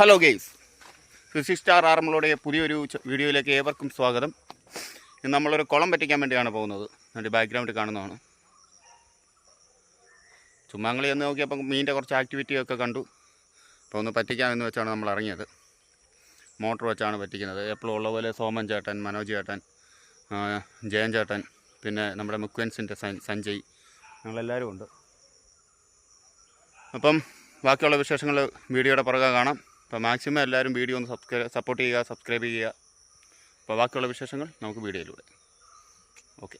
Hello guys കൃഷി star ആർമളുടെ പുതിയൊരു വീഡിയോയിലേക്ക് ഏവർക്കും സ്വാഗതം. ഇന്ന് നമ്മളൊരു കുളം പറ്റിക്കാൻ വേണ്ടിയാണ് പോകുന്നത്. അതിന്റെ ബാക്ക്ഗ്രൗണ്ടിൽ കാണുന്നതാണ്. ചുമ്മാങ്ങളി എന്ന് നോക്കിയപ്പം നോക്കിയപ്പോൾ മീനിന്റെ കുറച്ച് ആക്ടിവിറ്റിയൊക്കെ കണ്ടു. അപ്പോൾ ഒന്ന് പറ്റിക്കാമെന്ന് വെച്ചാണ് നമ്മൾ ഇറങ്ങിയത്. മോട്ടർ വെച്ചാണ് പറ്റിക്കുന്നത്. എപ്പോഴും ഉള്ള പോലെ സോമൻ ചേട്ടൻ മനോജ് ചേട്ടൻ ജയൻ ചേട്ടൻ പിന്നെ നമ്മുടെ മുക്വൻസിന്റെ സഞ്ജയ് ഞങ്ങളെല്ലാവരും ഉണ്ട്. അപ്പം ബാക്കിയുള്ള വിശേഷങ്ങൾ വീഡിയോയുടെ പുറകെ കാണാം. അപ്പോൾ മാക്സിമം എല്ലാവരും വീഡിയോ ഒന്ന് സബ്സ്ക്രൈബ് സപ്പോർട്ട് ചെയ്യുക സബ്സ്ക്രൈബ് ചെയ്യുക. അപ്പോൾ ബാക്കിയുള്ള വിശേഷങ്ങൾ നമുക്ക് വീഡിയോയിലൂടെ. ഓക്കെ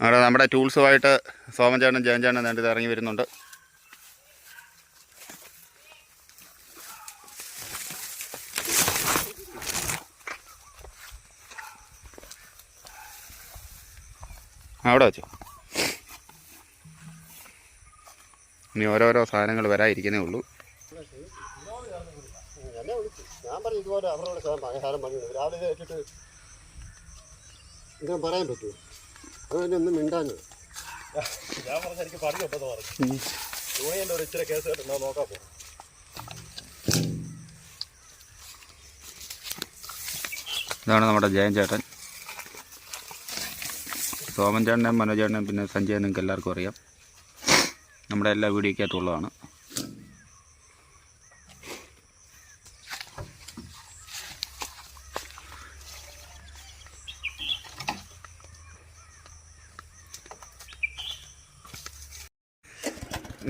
അവിടെ നമ്മുടെ ടൂൾസുമായിട്ട് സോമചേട്ടൻ ജയൻചേട്ടൻ നേണ്ടത് ഇറങ്ങി വരുന്നുണ്ട്. അവിടെ വെച്ചു. ഇനി ഓരോരോ സാധനങ്ങൾ വരാതിരിക്കുന്നേ ഉള്ളൂ എന്നെ വിളിച്ചു ഇതുപോലെ അവരുടെ സാധനം പറഞ്ഞു രാവിലെ ഏറ്റിട്ട് ഇങ്ങനെ പറയാൻ പറ്റുമോ അതുപോലെ ഒന്നും മിണ്ടാഞ്ഞു. ഞാൻ പറഞ്ഞ എനിക്ക് പറഞ്ഞു പറഞ്ഞിട്ടെന്ന് പറഞ്ഞു. യൂണിയന്റെ ഒരു ഇച്ചിരി കേസ് കേട്ടോ നോക്കാൻ പോകും ഇതാണ് നമ്മുടെ ജയൻ ചേട്ടൻ. സോമൻ ചേട്ടനെയും മനോജ് ചേട്ടനെയും പിന്നെ സഞ്ജയനും നിങ്ങൾക്ക് എല്ലാവർക്കും അറിയാം. നമ്മുടെ എല്ലാ വീഡിയോക്കകത്തുള്ളതാണ്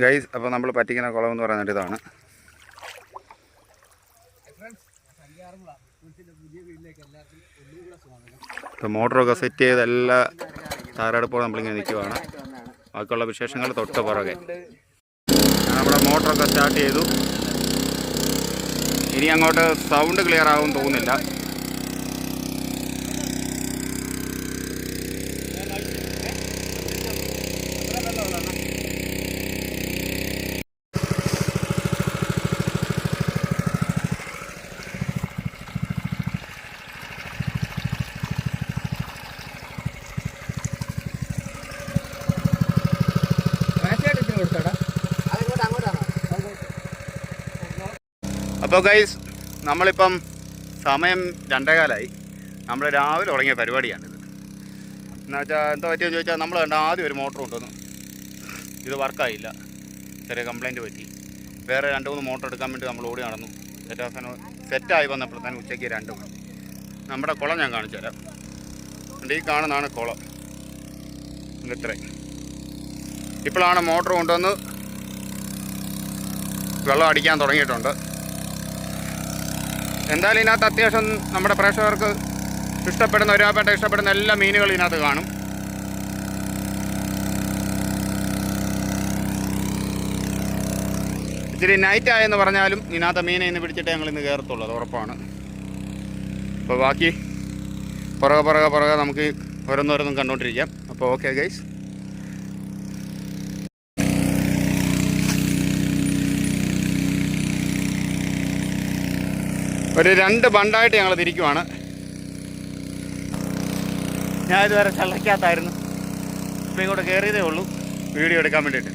ഗൈസ് അപ്പോൾ നമ്മൾ പറ്റിക്കുന്ന കുളം എന്ന് പറയുന്നത് ഇതാണ്. ഇപ്പോൾ മോട്ടറൊക്കെ സെറ്റ് ചെയ്ത് എല്ലാ താരടുപ്പോഴും നമ്മളിങ്ങനെ നിൽക്കുവാണ്. ബാക്കിയുള്ള വിശേഷങ്ങൾ തൊട്ട് പുറകെ. നമ്മുടെ മോട്ടറൊക്കെ സ്റ്റാർട്ട് ചെയ്തു. ഇനി അങ്ങോട്ട് സൗണ്ട് ക്ലിയർ ആകുമെന്ന് തോന്നുന്നില്ല. അപ്പോൾ ഗൈസ് നമ്മളിപ്പം സമയം രണ്ടേകാലായി. നമ്മൾ രാവിലെ തുടങ്ങിയ പരിപാടിയാണിത് എന്ന് വെച്ചാൽ എന്താ പറ്റിയെന്ന് ചോദിച്ചാൽ നമ്മൾ കണ്ട ആദ്യം ഒരു മോട്ടർ കൊണ്ടുവന്നു. ഇത് വർക്കായില്ല ചെറിയ കംപ്ലൈന്റ് പറ്റി. വേറെ രണ്ട് മൂന്ന് മോട്ടർ എടുക്കാൻ വേണ്ടി നമ്മൾ ഓടി നടന്നു. സെറ്റ് അവസാനം സെറ്റായി വന്നപ്പോൾ തന്നെ ഉച്ചയ്ക്ക് രണ്ട് മണി. നമ്മുടെ കുളം ഞാൻ കാണിച്ചു തരാം. ഈ കാണുന്നതാണ് കുളം. ഇത്രയും ഇപ്പോഴാണ് മോട്ടർ കൊണ്ടുവന്ന് വെള്ളം അടിക്കാൻ തുടങ്ങിയിട്ടുണ്ട്. എന്തായാലും ഇതിനകത്ത് അത്യാവശ്യം നമ്മുടെ പ്രേക്ഷകർക്ക് ഇഷ്ടപ്പെടുന്ന ഒരാപേട്ട ഇഷ്ടപ്പെടുന്ന എല്ലാ മീനുകളും ഇതിനകത്ത് കാണും. ഇച്ചിരി നൈറ്റ് ആയെന്ന് പറഞ്ഞാലും ഇതിനകത്ത് മീനെ ഇന്ന് പിടിച്ചിട്ട് ഞങ്ങൾ ഇന്ന് കയറത്തുള്ളൂ അത് ഉറപ്പാണ്. അപ്പോൾ ബാക്കി പുറകെ പുറകെ പുറകെ നമുക്ക് ഓരോന്നോരോന്നും കണ്ടുകൊണ്ടിരിക്കാം. അപ്പോൾ ഓക്കെ ഗൈസ് ഒരു രണ്ട് ബണ്ടായിട്ട് ഞങ്ങൾ തിരിക്കുവാണ്. ഞാൻ ഇതുവരെ ചള്ളയ്ക്കകത്തായിരുന്നു. ഇപ്പം ഇങ്ങോട്ട് കയറിയതേ ഉള്ളൂ. വീഡിയോ എടുക്കാൻ വേണ്ടിയിട്ട്.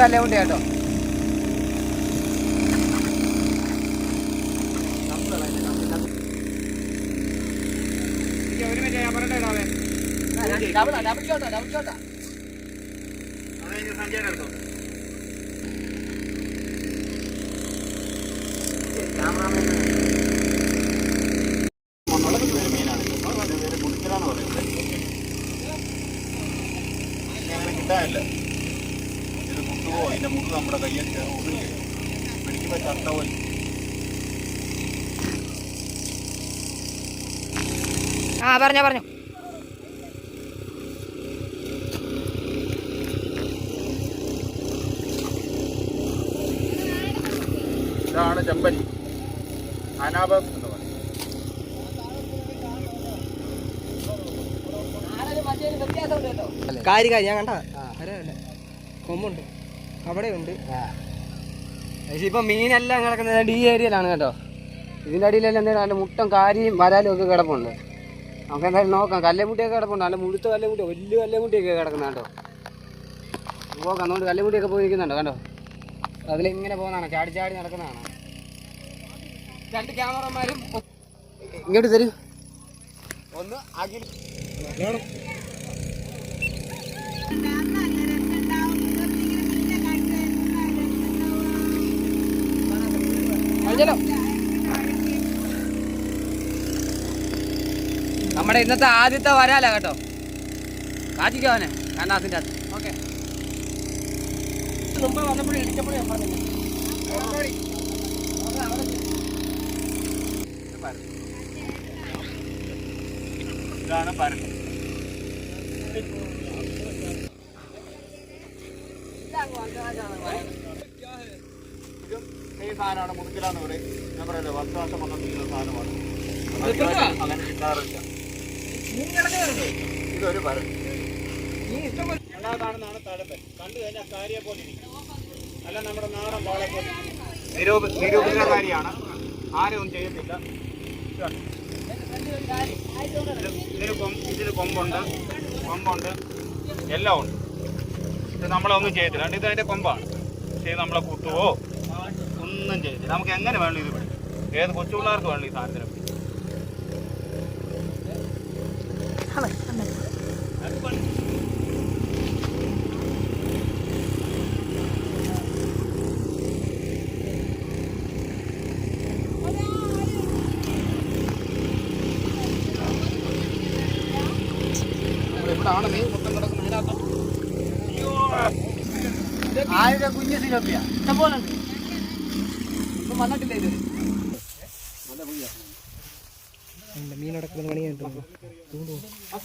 മുഴുത്ത ഉണ്ട് കേട്ടോ. ഡബിൾ ഡബിൾ ഷോട്ടാ ഡബിൾ ഷോട്ടാ. സഞ്ജയുടെ എടുത്തോ മീനാണ് മുടിക്കലാന്ന് പറയുന്നത് അങ്ങനെ കിട്ടാനില്ല ഇത് മുട്ടുവോ അതിന്റെ മുട്ട് നമ്മുടെ കയ്യിൽ കയറും ഒന്നും ചെയ്യും പിടിക്കുമ്പോൾ ചത്ത പോലെ ആ പറഞ്ഞോ പറഞ്ഞോ. ഇതാണ് ചെമ്പല്ലി അനാബം എന്ന് പറയും. കാരി കാരി ഞാൻ കണ്ട? കൊമ്പുണ്ട്. അവിടെ ഉണ്ട് പക്ഷേ ഇപ്പൊ മീനെല്ലാം കിടക്കുന്നത് ഈ ഏരിയയിലാണ് കേട്ടോ. ഇതിന്റെ അടിയിലെല്ലാം എന്തെങ്കിലും മുട്ടം കാരിയും വരാലും ഒക്കെ കിടപ്പുണ്ട്. നമുക്ക് എന്തായാലും നോക്കാം. കല്ലേമുട്ടിയൊക്കെ കിടപ്പുണ്ട്. നല്ല മുഴുത്ത കല്ലേമുട്ടി വലിയ കല്ലേമുട്ടിയൊക്കെ കിടക്കുന്ന കേട്ടോ. നോക്കാം അതുകൊണ്ട് കല്ലേമുട്ടിയൊക്കെ പോയി നിൽക്കുന്നുണ്ടോ കണ്ടോ? അതിലിങ്ങനെ പോകുന്നതാണ്. ചാടി ചാടി നടക്കുന്നതാണ്. രണ്ട് ക്യാമറമാരും ഇങ്ങോട്ട് തരൂ. ഒന്ന് അഖിൽ. പറഞ്ഞല്ലോ നമ്മുടെ ഇന്നത്തെ ആദ്യത്തെ വരാല കേട്ടോ. കാറ്റിക്കോ അവനെ കണ്ണാസിന്റെ അകത്ത്. ഓക്കെ. മുമ്പ് വന്നപ്പോഴും ഇടിച്ചപ്പോഴും ഞാൻ പറഞ്ഞില്ലേ? ഇതാണ് പരൽ ഇതും ഈ സാധനമാണ് മുതുക്കിലാന്ന് പറയും ഞാൻ പറയല്ലേ വർഷവാസം വന്ന തീരുന്ന സാധനമാണ്. അങ്ങനെ കിട്ടാറില്ല. ഇതൊരു നീ കാണുന്നതാണ് തഴമ്പൻ കണ്ടു അല്ല നിരൂപിതകാരിയാണ് ആരും ചെയ്യത്തില്ല ഇതിന് കൊമ്പ് ഇതിന് കൊമ്പുണ്ട് കൊമ്പുണ്ട് എല്ലാം ഉണ്ട് ഇത് നമ്മളൊന്നും ചെയ്യത്തില്ല? ഇത് അതിന്റെ കൊമ്പാണ് പക്ഷേ നമ്മളെ കുത്തുവോ ഒന്നും ചെയ്യത്തില്ല നമുക്ക് എങ്ങനെ വേണം ഇത് ഏത് കൊച്ചു പിള്ളേർക്ക് വേണം ഈ സാധനത്തിന് ആയിരം കുഞ്ഞ് സിലോപ്പിയ. ഇഷ്ടംപോലെ ഉണ്ട് ഇപ്പം വന്നിട്ടില്ല ഇത് മീനടക്കുന്ന പണി കേട്ടോ ആ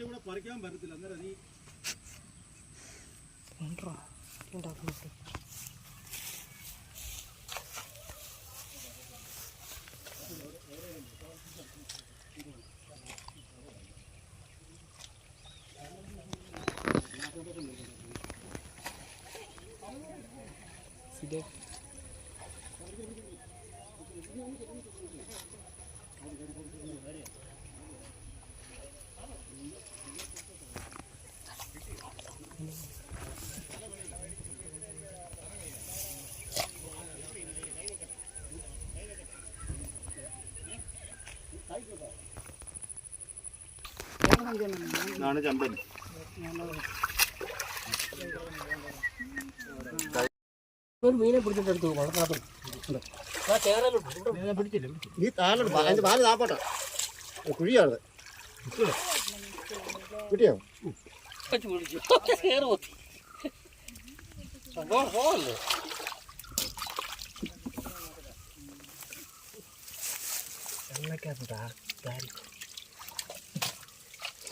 എടുക്കും ഇമാർക്ക് പറിക്കാൻ പറ്റത്തില്ല. അന്നേരം നീ ഇതാണ് മീനെ പിടിച്ചില്ല കുഴിയാണ് എന്നൊക്കെ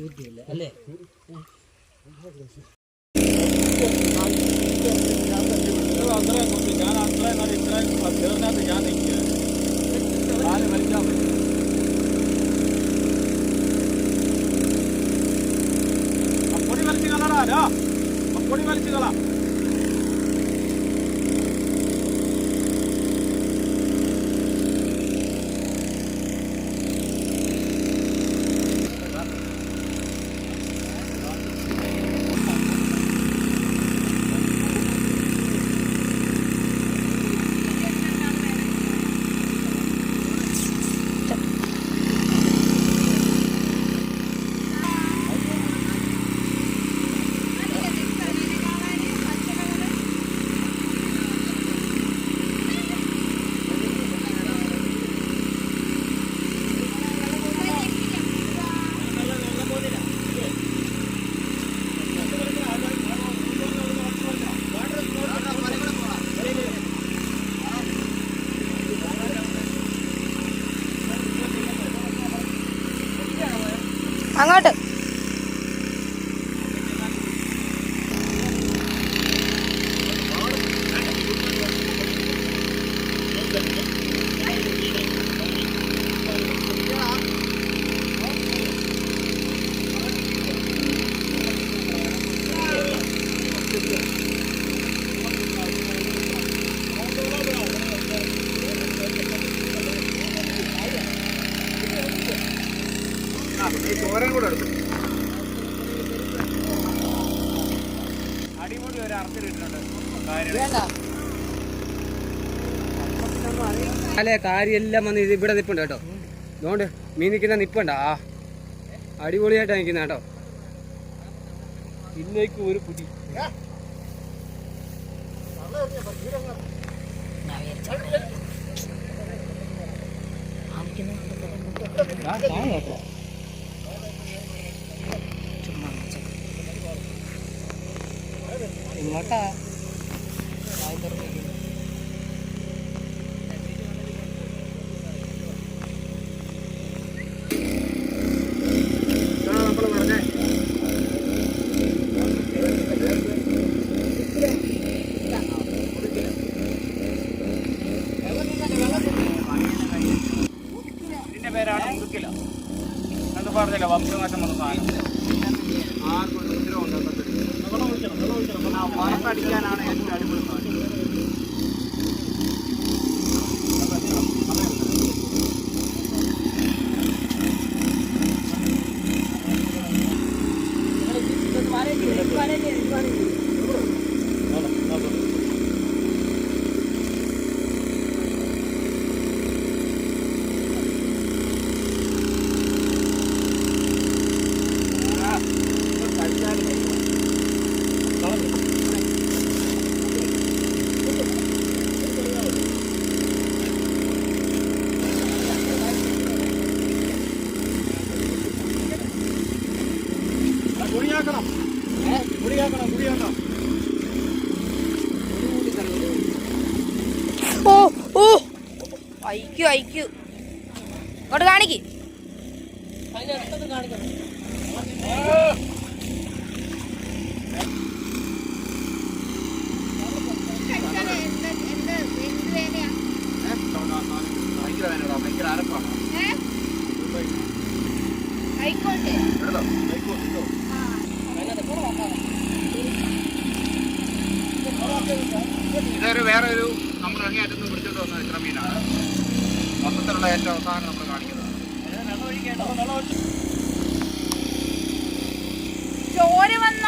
അത്രയും അല്ലേ? ഞാൻ അത്രയും നേരം ഇത്രയും ചേർന്നകത്ത് ഞാൻ നിൽക്കുക കാൽ വലിക്കാൻ പറ്റും അപ്പൊടി വലിച്ചു കളറാ അപ്പൊടി വലിച്ചു കളാ. അങ്ങോട്ട്. ഈ ചോരയും കൂടെ എടുത്തു അടിമുടി ഒരു അർത്ഥത്തിലിട്ടുണ്ട് അല്ലേ കാര്യമെല്ലാം വന്ന് ഇത് ഇവിടെ നിൽപ്പുണ്ട് കേട്ടോ. അതുകൊണ്ട് മീൻ നിൽക്കുന്ന നിൽപ്പുണ്ട ആ അടിപൊളിയായിട്ടാണ് നിൽക്കുന്നത് കേട്ടോ. ഇന്നേക്ക് ഒരു പുടി ഇങ്ങോട്ടാ നമ്മൾ പറഞ്ഞേ ഇതിന്റെ പേരാണ് മുറുക്കില അത് പറഞ്ഞില്ല വംശനാശം വന്ന സാധനം ആർക്കും ഒരു ഉപദ്രവം ഉണ്ടാക്കത്തില്ല വെള്ളം ഒഴിക്കണം വെള്ളം ഒഴിക്കണം ആ വറുത്തടിക്കാനാണ് ഏറ്റവും അടിപൊളി സാധനം കുഴിയാക്കണം കുഴിയാക്കണം കുഴിയാക്കണം ഓ ഓ അയക്കൂ ഇങ്ങോട്ട് കാണിക്ക്. ഭയങ്കര അരപ്പാണ് ആയിക്കോട്ടെ എടുത്തോ ഇതൊരു വേറെ ഒരു നമ്മൾ അങ്ങേയറ്റത്ത് പിടിച്ചിട്ട് വന്ന ഇത്ര മീനാണ്. മൊത്തത്തിലുള്ള ഏറ്റവും അവസാനം നമ്മൾ കാണിക്കുന്നത്. ചോര വന്ന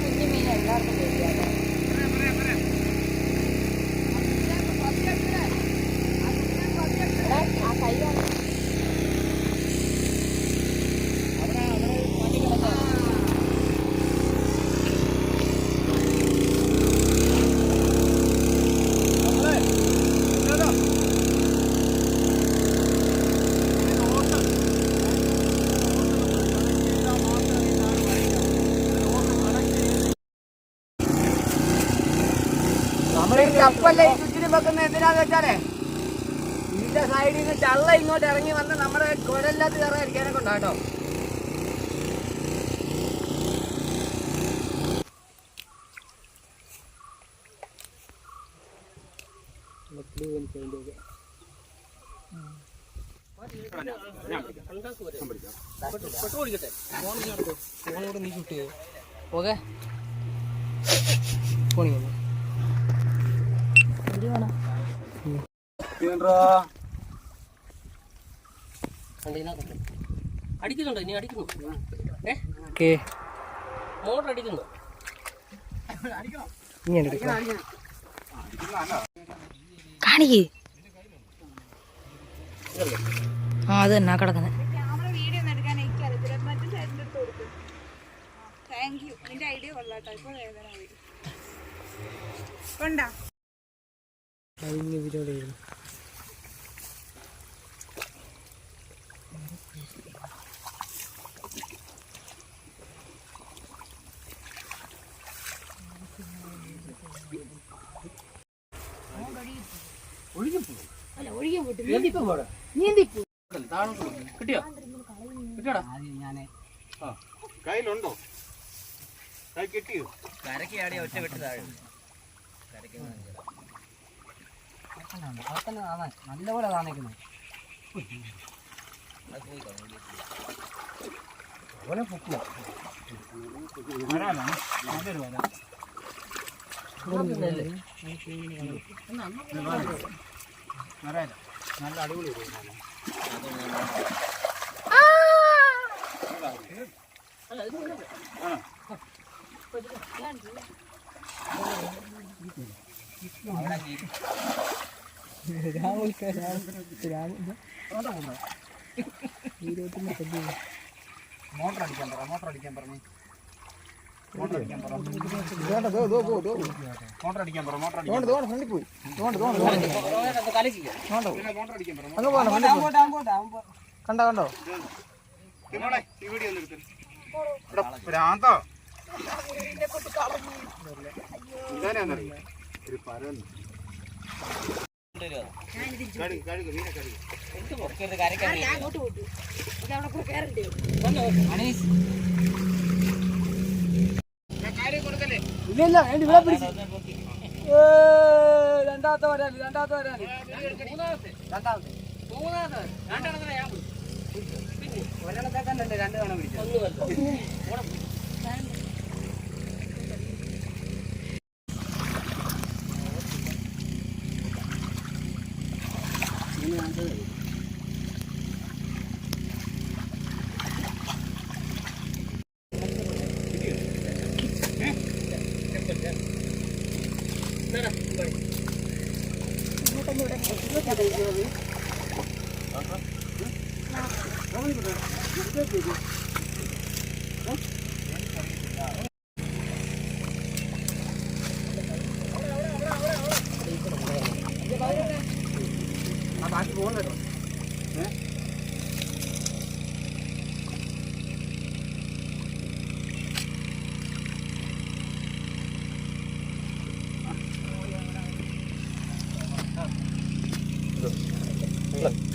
കുഞ്ഞു മീൻ എല്ലാവർക്കും പേടിയാട്ടോ കപ്പല്ല ഈ ചുറ്റിനും വെക്കുന്ന എന്തിനാന്ന് വെച്ചാലേ? ഇതിന്റെ സൈഡിൽ നിന്ന് ചള്ള ഇങ്ങോട്ട് ഇറങ്ങി വന്ന് നമ്മുടെ കുഴലില്ലാത്ത കയറാതിരിക്കാനെ കൊണ്ടാട്ടോ ഓക്കെ പോണിങ്ങ അടിക്കുന്നുണ്ടോ? ഇനി അടിക്കുന്നു. ഏ? മോട്ടർ അടിക്കുന്നു. കാണിക്ക്. ആ അത് തന്നെ കിടക്കുന്നത് താങ്ക് യു നിന്റെ ഐഡിയ കൊള്ളാട്ടോ. ഇപ്പൊ വേദന കൊണ്ടാ? കഴിഞ്ഞ വീഡിയോയിലായിരുന്നു കയ്യിലുണ്ടോ? കൈ കിട്ടിയോ? കരക്കാടിയ ഒറ്റ വെട്ട് താഴെ. അവിടെ തന്നെ കാണാൻ. നല്ലപോലെ കാണിക്കുന്നു. അവനെ പൊക്കുമോ നല്ല അടിപൊളി കണ്ടോ ഭ്രാന്തോ എന്താണെന്നറിയോ ഒരു പരന്ന് ഇല്ല ഇല്ല വേണ്ടി ഇവിടെ പിടിച്ച്. രണ്ടാമത്തെ വരാൽ രണ്ടാമത്തെ വരാൽ രണ്ടാമത്തെ. ഒരെണ്ണത്തെ കണ്ടല്ലേ രണ്ട് തവണ പിടിച്ചത് ആ ബാക്കി പോകുന്നല്ലോ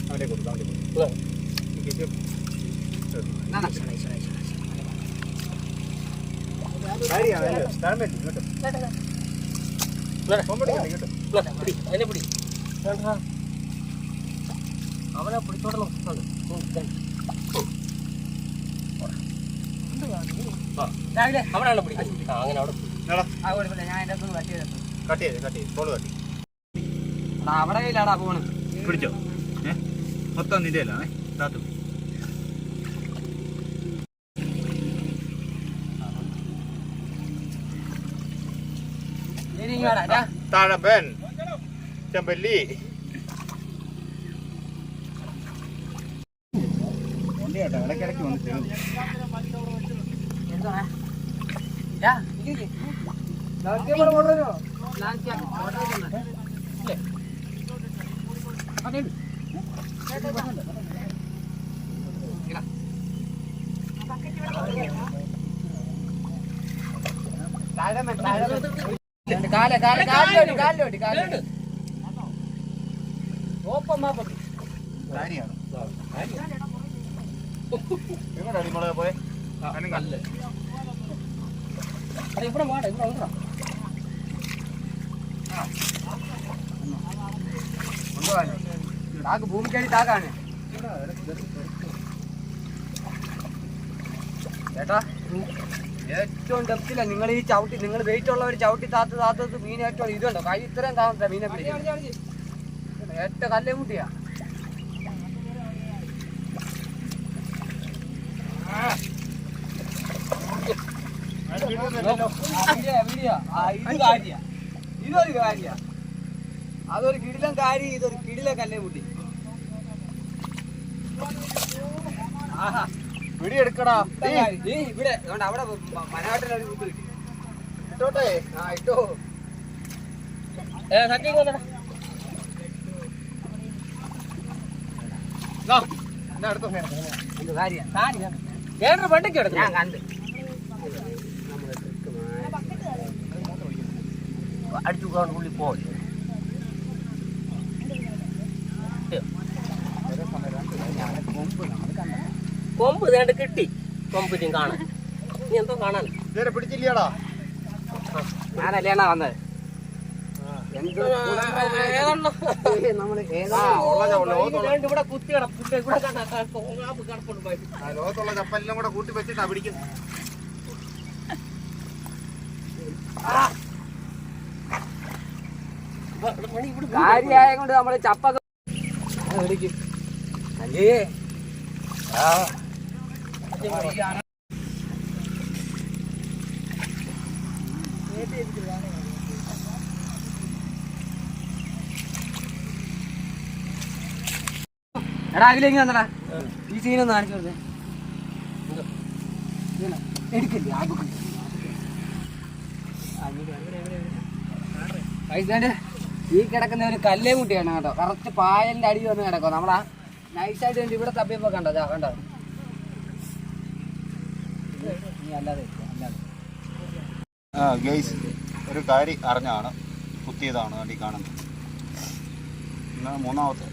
അവനെ കൊടുക്കാം അവനെ കൊടുക്കാം എന്നാ നക്ഷണം അതിനെ പിടി അവനെ പിടിച്ചോടണം അവിടെയാണ് പിടി ആ, അങ്ങനെ അവിടെ പിടി. ആ കുഴപ്പമില്ല ഞാൻ എന്റെ അടുത്ത് കട്ട് ചെയ്ത് തോൾ കട്ടി എടാ, അവിടെ കയ്യിലാണ് പോണ് പിടിച്ചോ? ഏ? മൊത്തം നിന്റെ അല്ലേ താത്തു ഇനി ഇങ്ങോട്ടാ ദാ. താഴപ്പൻ ചെമ്പല്ലി ഇടയ്ക്കിടയ്ക്ക് വന്ന്. താഴെ താഴെ കാല കാല കാലിലോട്ട് കാലിലോട്ട്. കാലിലോട്ട് ഓപ്പൺ മാപ്പട്ടി കാര്യമാണ് എങ്ങോട്ടാ അടിമുളക് പോയെ? അനങ്ങ. അത് ഇവിടെ വാട ഇവിടെ ഉണ്ടോ താക്ക് ഭൂമിക്കടി താക്കാണ് ചേട്ടാ. ഏറ്റവും ഡെപ്തില്ല നിങ്ങൾ ഈ ചവിട്ടി നിങ്ങൾ വെയിറ്റ് ഉള്ളവർ ചവിട്ടി താത്ത് താത്തത് മീൻ ഏറ്റവും ഇതുണ്ടോ? കൈ ഇത്രയും താമസ മീനെ പിടിക്കും ഏറ്റവും കല്ലേ മുട്ടിയാ ഇതൊരു കാര്യ. അതൊരു കിടിലം കാരി ഇതൊരു കിടില കല്ലേ മുട്ടി ആഹാ. പിടിയെടുക്കടാ. എടുക്കടാ ഇവിടെ അവിടെ മനാട്ടിനൊരു കുത്ത് കിട്ടി. ഇട്ടോട്ടെ. ആ ഇട്ടോ. ഏ സത്യം ഞാൻ കണ്ട്. അടിച്ചു പോയി കൊമ്പ് നേണ്ട് കിട്ടി. കൊമ്പിനും കാണാൻ നീ എന്തോ കാണാൻ. പിടിച്ചില്ലടാ. ഞാനല്ലേ വന്നത് ഇവിടെ കുത്തി കിടപ്പുണ്ട് ഇവിടെ കിടപ്പുണ്ട് ലോകത്തുള്ള ചപ്പലിനും കൂടെ കൂട്ടി വെച്ചിട്ടാ പിടിക്കുന്നത് കാര്യായ കൊണ്ട് നമ്മൾ ചപ്പൊക്കെ എടാ അതിലേക്ക് വന്നടാ. ഈ സീനൊന്ന് കാണിച്ചു കൊടുത്തേ. എടുക്കില്ലേ ആ ബുക്ക് പൈസേന്റെ ഈ കിടക്കുന്ന ഒരു കല്ലേ മുട്ടിയാണ് കേട്ടോ. കറക്റ്റ് പായലിന്റെ അടി വന്ന് കിടക്കും നമ്മളാ നൈസായിട്ട് ഇവിടെ തപ്പിയപ്പോ കണ്ടോ? കണ്ടോ? ആ ഗെയ്സ് ഒരു കാരി അറിഞ്ഞാണ് കുത്തിയതാണ് വേണ്ടി കാണുന്നത് മൂന്നാമത്തെ.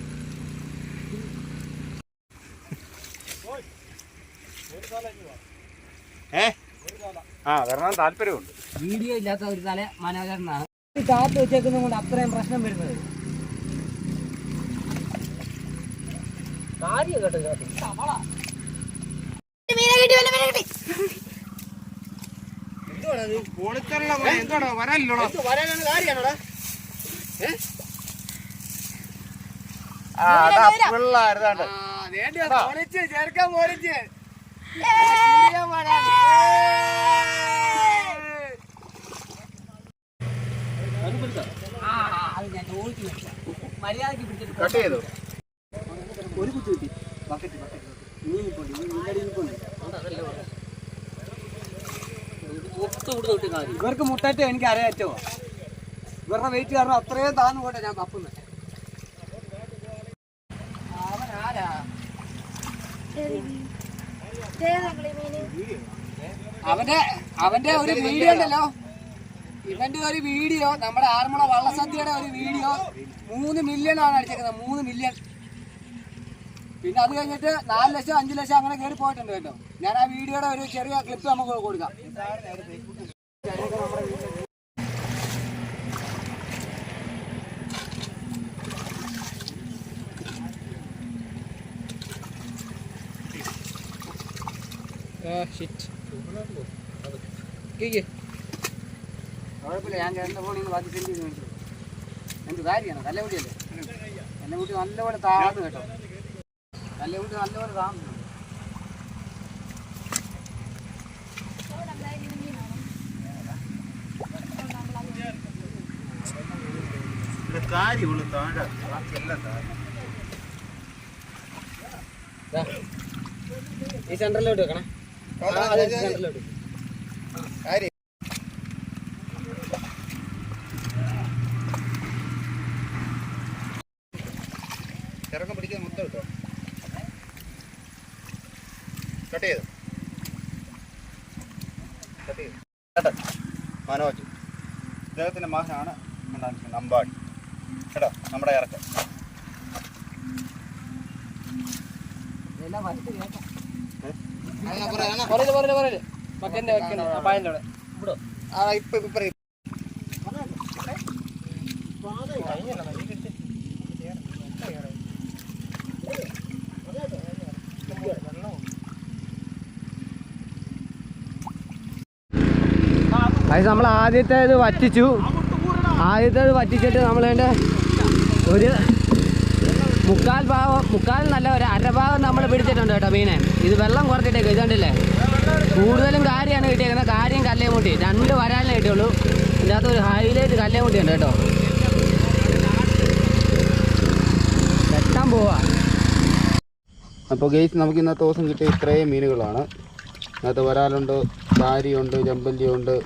ഏ? ആ വരണം താല്പര്യമുണ്ട്. വീഡിയോ ഇല്ലാത്ത ഒരു തല മനോഹരനാണ്. ഈ കാത്ത് വെച്ചേക്കുന്നത് കൊണ്ട് അത്രയും പ്രശ്നം വരുന്നത്. കാര്യം കേട്ടോ കേട്ടോ. എന്താണ് വരാനില്ലോടാ കട്ട് ഒരു കുട്ടി കിട്ടി ബക്കറ്റ് ബക്കറ്റ് നീ നിൽപ്പുണ്ട് നീ നിൽപ്പുണ്ട് ഒത്തു വിടുന്ന കിട്ടിയ കാര്യം ഇവർക്ക് മുട്ടറ്റ് എനിക്ക് അറിയാറ്റോ ഇവരുടെ വെയിറ്റ് കാരണം അത്രയും താന്നു പോട്ടെ ഞാൻ അവനാരാ അവന്റെ അവന്റെ ഒരു വീഡിയോ ഉണ്ടല്ലോ. ഇവന്റെ ഒരു വീഡിയോ നമ്മുടെ ആറന്മുള വള്ളസദ്യയുടെ ഒരു വീഡിയോ. മൂന്ന് മില്യൺ ആണ് അടിച്ചേക്കുന്നത് മൂന്ന് മില്യൺ പിന്നെ അത് കഴിഞ്ഞിട്ട് നാല് ലക്ഷം അഞ്ച് ലക്ഷം അങ്ങനെ കയറി പോയിട്ടുണ്ട് കേട്ടോ. ഞാൻ ആ വീഡിയോയുടെ ഒരു ചെറിയ ക്ലിപ്പ് നമുക്ക് കൊടുക്കാം. കുഴപ്പമില്ല ഞാൻ ചേട്ടന്റെ ഫോണിൽ നിന്ന് മേടിച്ചു എന്ത് കാര്യമാണ്? കല്ലക്കുട്ടിയല്ലേ കല്ലക്കുട്ടി നല്ലപോലെ താഴ്ന്നു കേട്ടോ. കല്ലക്കുട്ടി നല്ലപോലെ താഴ്ന്നു. കാര്യമുള്ളൂ താഴെ ബാക്കിയെല്ലാം താഴെ ഈ സെന്ററിലോട്ട് വെക്കണേ. സെന്ററിലോട്ട് കാര്യം ചിറക്കം പിടിക്കാൻ മൊത്തം കിട്ടോ? കട്ട് ചെയ്തു. കട്ട് ചെയ്തു. മനോജ്. ഇദ്ദേഹത്തിന്റെ മകനാണ് നമ്പാടി കേട്ടോ നമ്മുടെ ഇറക്കം. അത് നമ്മൾ ആദ്യത്തെ ഇത് വറ്റിച്ചു. ആദ്യത്തെ ഇത് വറ്റിച്ചിട്ട് നമ്മൾ അതിന്റെ ഒരു മുക്കാൽ ഭാഗം മുക്കാൽ നല്ല ഒരു അരഭാഗം നമ്മൾ പിടിച്ചിട്ടുണ്ട് കേട്ടോ മീനെ. ഇത് വെള്ളം കുറച്ചിട്ടേക്ക് ഇതുണ്ടല്ലേ കൂടുതലും കാര്യമാണ് കിട്ടിയേക്കുന്നത്. കാര്യം കല്ലേ മുട്ടി രണ്ട് വരാലിനെ കിട്ടിയുള്ളൂ. ഇതിനകത്ത് ഒരു ഹൈലൈറ്റ് കല്ലേ മുട്ടിയുണ്ട് കേട്ടോ. വെട്ടാൻ പോവാ. അപ്പോൾ ഗെയ്സ് നമുക്ക് ഇന്നത്തെ ദിവസം കിട്ടിയ ഇത്രയും മീനുകളാണ്. അതിനകത്ത് വരാലുണ്ട് കാരിയുണ്ട് ചെമ്പല്ലിയുണ്ട്.